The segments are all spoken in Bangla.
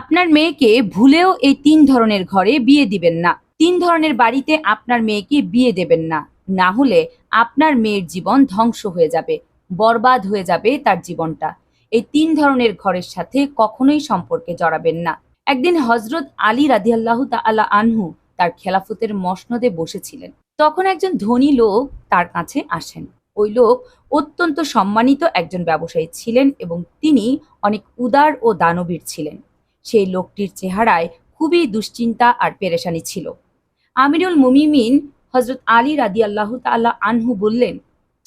আপনার মেয়েকে ভুলেও এই তিন ধরনের ঘরে বিয়ে দিবেন না। তিন ধরনের বাড়িতে আপনার মেয়েকে বিয়ে দেবেন না। না হলে আপনার মেয়ের জীবন ধ্বংস হয়ে যাবে, বরবাদ হয়ে যাবে তার জীবনটা। এই তিন ধরনের ঘরের সাথে কখনোই সম্পর্কে জড়াবেন না। একদিন হজরত আলী রাদিয়াল্লাহু তাআলা আনহু তার খেলাফতের মসনদে বসেছিলেন। তখন একজন ধনী লোক তার কাছে আসেন। ওই লোক অত্যন্ত সম্মানিত একজন ব্যবসায়ী ছিলেন এবং তিনি অনেক উদার ও দানবীর ছিলেন। সেই লোকটির চেহারায় খুবই দুশ্চিন্তা আর পেরেশানি ছিল। আমিরুল মুমিমিন হজরত আলী রাদি আল্লাহ তাল্লাহ আনহু বললেন,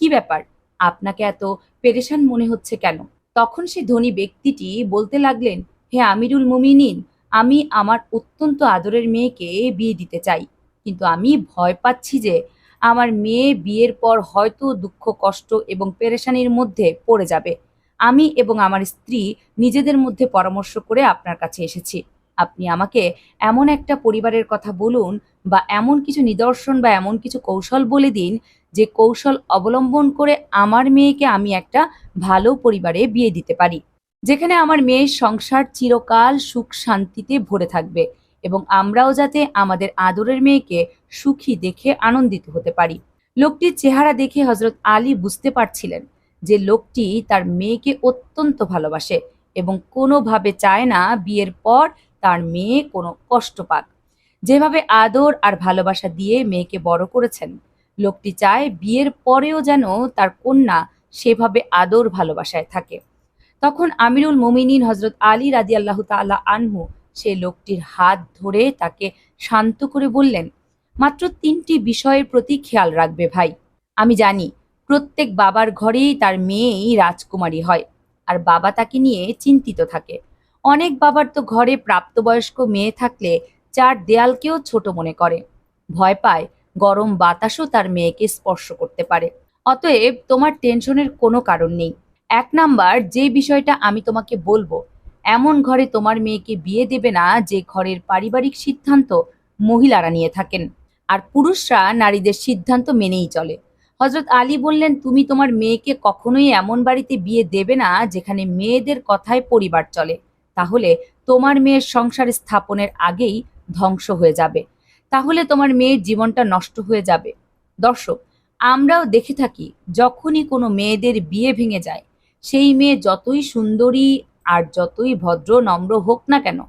কি ব্যাপার? আপনাকে এত পেরেশান মনে হচ্ছে কেন? তখন সে ধনী ব্যক্তিটি বলতে লাগলেন, হে আমিরুল মুমিনিন, আমি আমার অত্যন্ত আদরের মেয়েকে বিয়ে দিতে চাই, কিন্তু আমি ভয় পাচ্ছি যে আমার মেয়ে বিয়ের পর হয়তো দুঃখ, কষ্ট এবং পেরেশানির মধ্যে পড়ে যাবে। আমি এবং আমার স্ত্রী নিজেদের মধ্যে পরামর্শ করে আপনার কাছে এসেছি। আপনি আমাকে এমন একটা পরিবারের কথা বলুন বা এমন কিছু নিদর্শন বা এমন কিছু কৌশল বলে দিন যে কৌশল অবলম্বন করে আমার মেয়েকে আমি একটা ভালো পরিবারে বিয়ে দিতে পারি। যেখানে আমার মেয়ের সংসার চিরকাল সুখ শান্তিতে ভরে থাকবে এবং আমরাও যাতে আমাদের আদরের মেয়েকে সুখী দেখে আনন্দিত হতে পারি। লোকটির চেহারা দেখে হজরত আলী বুঝতে পারছিলেন যে লোকটি তার মেয়েকে অত্যন্ত ভালোবাসে এবং কোনোভাবে চায় না বিয়ের পর তার মেয়ে কোনো কষ্ট পাক। যেভাবে আদর আর ভালোবাসা দিয়ে মেয়েকে বড় করেছেন, লোকটি চায় বিয়ের পরেও যেন তার কন্যা সেভাবে আদর ভালোবাসায় থাকে। তখন আমিরুল মোমিনিন হজরত আলী রাদি আল্লাহ তাল্লাহ আনহু সে লোকটির হাত ধরে তাকে শান্ত করে বললেন, মাত্র তিনটি বিষয়ের প্রতি খেয়াল রাখবে ভাই। আমি জানি প্রত্যেক বাবার ঘরেই তার মেয়েই রাজকুমারী হয় আর বাবা তাকে নিয়ে চিন্তিত থাকে। অনেক বাবার তো ঘরে প্রাপ্তবয়স্ক মেয়ে থাকলে চার দেয়ালকেও ছোট মনে করে। ভয় পায় গরম বাতাসও তার মেয়েকে স্পর্শ করতে পারে। অতএব তোমার টেনশনের কোনো কারণ নেই। এক নাম্বার, যে বিষয়টা আমি তোমাকে বলব, এমন ঘরে তোমার মেয়েকে বিয়ে দেবে না যে ঘরের পারিবারিক সিদ্ধান্ত মহিলারা নিয়ে থাকেন। আর পুরুষরা নারীদের সিদ্ধান্ত মেনেই চলে। হজরত আলী বললেন, তুমি তোমার মেয়েকে কখনোই এমন বাড়িতে বিয়ে দেবে না যেখানে মেয়েদের কথায় পরিবার চলে। তাহলে তোমার মেয়ের সংসার স্থাপনের আগেই ধ্বংস হয়ে যাবে। তাহলে তোমার মেয়ের জীবনটা নষ্ট হয়ে যাবে। দর্শক, আমরাও দেখে থাকি, যখনই কোনো মেয়েদের বিয়ে ভেঙে যায়, সেই মেয়ে যতই সুন্দরী আর যতই ভদ্র, নম্র হোক না কেন,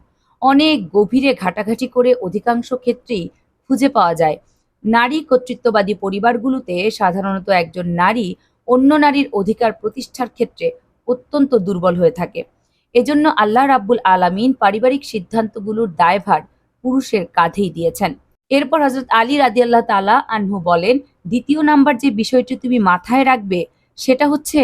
অনেক গভীরে ঘাটাঘাটি করে অধিকাংশ ক্ষেত্রেই খুঁজে পাওয়া যায়। নারী কর্তৃত্ববাদী পরিবারগুলোতে সাধারণত একজন নারী অন্য নারীর অধিকার প্রতিষ্ঠার ক্ষেত্রে অত্যন্ত দুর্বল হয়ে থাকে। এজন্য আল্লাহ রাব্বুল আলামিন পারিবারিক সিদ্ধান্তগুলোর দায়ভার পুরুষের কাঁধেই দিয়েছেন। এরপর হজরত আলী রাদি আল্লাহ তালা আনহু বলেন, দ্বিতীয় নাম্বার যে বিষয়টি তুমি মাথায় রাখবে, সেটা হচ্ছে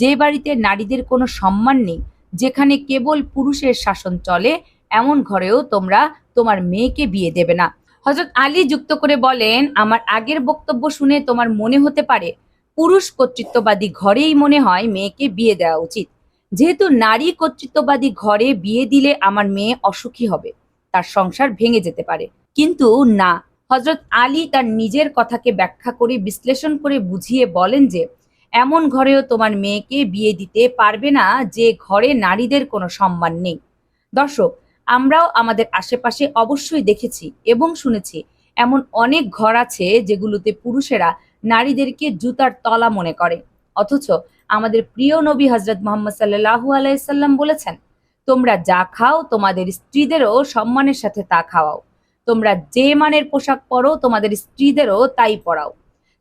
যে বাড়িতে নারীদের কোনো সম্মান নেই, যেখানে কেবল পুরুষের শাসন চলে, এমন ঘরেও তোমরা তোমার মেয়েকে বিয়ে দেবে না। হজরত আলী যুক্ত করে বলেন, আমার আগের বক্তব্য শুনে তোমার মনে হতে পারে, পুরুষ কর্তৃত্ববাদী ঘরেই মনে হয় মেয়েকে বিয়ে দেওয়া উচিত। যেহেতু নারী কর্তৃত্ববাদী ঘরে বিয়ে দিলে আমার মেয়ে অসুখী হবে, তার সংসার ভেঙে যেতে পারে। কিন্তু না হজরত আলী তার নিজের কথাকে ব্যাখ্যা করে, বিশ্লেষণ করে বুঝিয়ে বলেন যে, এমন ঘরেও তোমার মেয়েকে বিয়ে দিতে পারবে না যে ঘরে নারীদের কোনো সম্মান নেই। দর্শক আমরাও আমাদের আশেপাশে অবশ্যই দেখেছি এবং শুনেছি। এমন অনেক ঘর আছে যেগুলোতে পুরুষেরা নারীদেরকে জুতার তলা মনে করে। অথচ আমাদের প্রিয় নবী হজরত মোহাম্মদ সাল্লাহু আলাইসাল্লাম বলেছেন, তোমরা যা খাও তোমাদের স্ত্রীদেরও সম্মানের সাথে তা খাওয়াও। তোমরা যে মানের পোশাক পরো তোমাদের স্ত্রীদেরও তাই পরাও।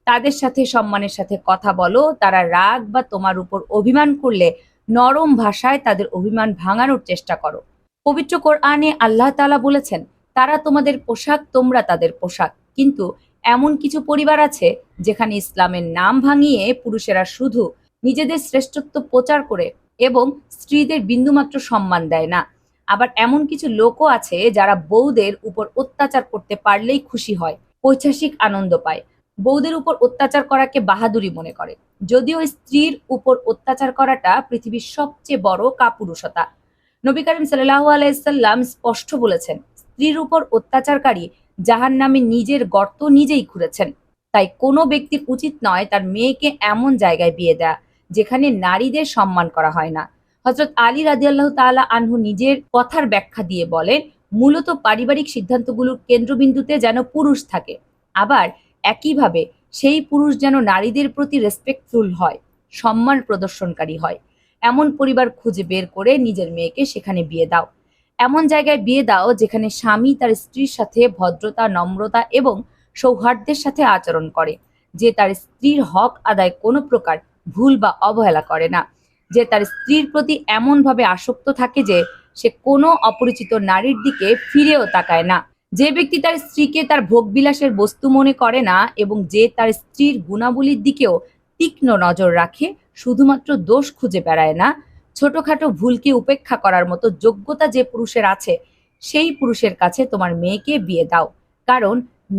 তাদের সাথে সম্মানের সাথে কথা বলো, তারা রাগ বা তোমার উপর অভিমান করলে নরম ভাষায় তাদের অভিমান ভাঙানোর চেষ্টা করো। পবিত্র কোরআনে আল্লাহ তালা বলেছেন, তারা তোমাদের পোশাক, তোমরা তাদের পোশাক। কিন্তু এমন কিছু পরিবার আছে যেখানে ইসলামের নাম ভাঙিয়ে পুরুষেরা শুধু নিজেদের শ্রেষ্ঠত্ব প্রচার করে এবং স্ত্রীদের বিন্দুমাত্র সম্মান দেয় না। আবার এমন কিছু লোকও আছে যারা বউদের উপর অত্যাচার করতে পারলেই খুশি হয়, পৈশাসিক আনন্দ পায়। বউদের উপর অত্যাচার করাকে বাহাদুরি মনে করে। যদিও স্ত্রীর উপর অত্যাচার করাটা পৃথিবীর সবচেয়ে বড় কাপুরুষতা নবী করিম সাল্লাহ আলাইসাল্লাম স্পষ্ট বলেছেন, স্ত্রীর উপর অত্যাচারকারী যাহার নামে নিজের গর্ত নিজেই খুঁড়েছেন। তাই কোনো ব্যক্তির উচিত নয় তার মেয়েকে এমন জায়গায় বিয়ে দেয়া, যেখানে নারীদের সম্মান করা হয় না। হজরত আলী রাদিয়াল্লাহু তাআলা আনহু নিজের কথার ব্যাখ্যা দিয়ে বলেন, মূলত পারিবারিক সিদ্ধান্তগুলোর কেন্দ্রবিন্দুতে যেন পুরুষ থাকে, আবার একইভাবে সেই পুরুষ যেন নারীদের প্রতি রেসপেক্টফুল হয়, সম্মান প্রদর্শনকারী হয়। এমন পরিবার খুঁজে বের করে নিজের মেয়েকে সেখানে বিয়ে দাও। এমন জায়গায় বিয়ে দাও যেখানে স্বামী তার স্ত্রীর সাথে ভদ্রতা, নম্রতা এবং সৌহার্দ্যের সাথে আচরণ করে, যে তার স্ত্রীর হক আদায় কোনো প্রকার ভুল বা অবহেলা করে না। যে তার স্ত্রীর প্রতি এমনভাবে আসক্ত থাকে যে সে কোনো অপরিচিত নারীর দিকে ফিরেও তাকায় না। যে ব্যক্তি তার স্ত্রীকে তার ভোগবিলাসের বস্তু মনে করে না এবং যে তার স্ত্রীর গুণাবলীর দিকেও তীক্ষ্ণ নজর রাখে শুধুমাত্র দোষ খুঁজে বেড়ায় না, ছোটখাটো ভুলকে উপেক্ষা করার মতো যোগ্যতা যে পুরুষের আছে, সেই পুরুষের কাছে তোমার মেয়েকে বিয়ে দাও। কারণ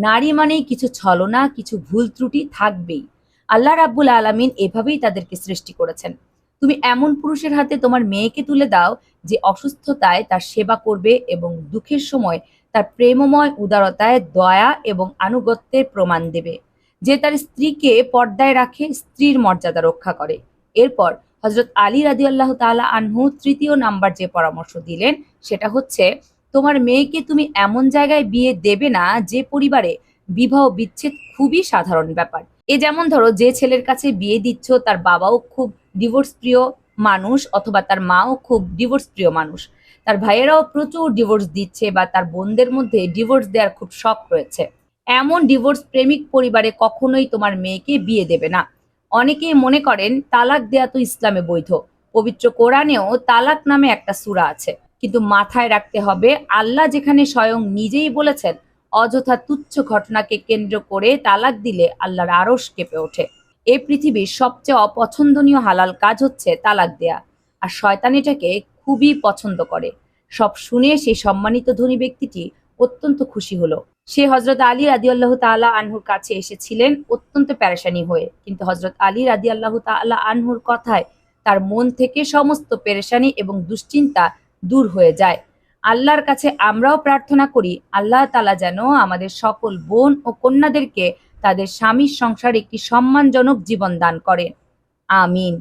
নারী মানেই কিছু ছলনা, কিছু ভুল ত্রুটি থাকবেই। আল্লাহ রাব্বুল আলামিন এভাবেই তাদেরকে সৃষ্টি করেছেন। তুমি এমন পুরুষের হাতে তোমার মেয়েকে তুলে দাও যে অসুস্থতায় তার সেবা করবে এবং দুঃখের সময় তার প্রেমময় উদারতায় দয়া এবং আনুগত্যের প্রমাণ দেবে। যে তার স্ত্রীকে পর্দায় রাখে, স্ত্রীর মর্যাদা রক্ষা করে। এরপর হজরত আলী রাদি আল্লাহ তালা আনহু তৃতীয় নাম্বার যে পরামর্শ দিলেন, সেটা হচ্ছে, তোমার মেয়েকে তুমি এমন জায়গায় বিয়ে দেবে না যে পরিবারে বিবাহ বিচ্ছেদ খুবই সাধারণ ব্যাপার। এ যেমন ধরো, যে ছেলের কাছে বিয়ে দিচ্ছ, তার বাবাও খুব ডিভোর্স প্রিয় মানুষ অথবা তার মাও খুব ডিভোর্স প্রিয় মানুষ। তার ভাইয়েরাও প্রচুর ডিভোর্স দিচ্ছে বা তার বোনদের মধ্যে ডিভোর্স দেওয়ার খুব শখ রয়েছে। এমন ডিভোর্স প্রেমিক পরিবারে কখনোই তোমার মেয়েকে বিয়ে দেবে না। অনেকেই মনে করেন, তালাক দেয়া তো ইসলামে বৈধ। পবিত্র কোরআনেও তালাক নামে একটা সূরা আছে। কিন্তু মাথায় রাখতে হবে, আল্লাহ যেখানে স্বয়ং নিজেই বলেছেন, অযথা তুচ্ছ ঘটনাকে কেন্দ্র করে তালাক দিলে আল্লাহর আরশ কেঁপে ওঠে। এ পৃথিবীর সবচেয়ে অপছন্দনীয় হালাল কাজ হচ্ছে তালাক দেয়া। আর শয়তান এটাকে খুবই পছন্দ করে। সব শুনে সেই সম্মানিত ধনী ব্যক্তিটি অত্যন্ত খুশি হলো। সে হজরত আলী রাদি আল্লাহ তাআলা আনহুর কাছে এসেছিলেন অত্যন্ত প্যারেশানি হয়ে। কিন্তু হজরত আলী রাদি আল্লাহ তাআলা আনহুর কথায় তার মন থেকে সমস্ত পেরেশানি এবং দুশ্চিন্তা দূর হয়ে যায়। আল্লাহর কাছে আমরাও প্রার্থনা করি, আল্লাহ তালা যেন আমাদের সকল বোন ও কন্যাদেরকে তাদের স্বামীর সংসারে একটি সম্মানজনক জীবন দান করেন। আমিন।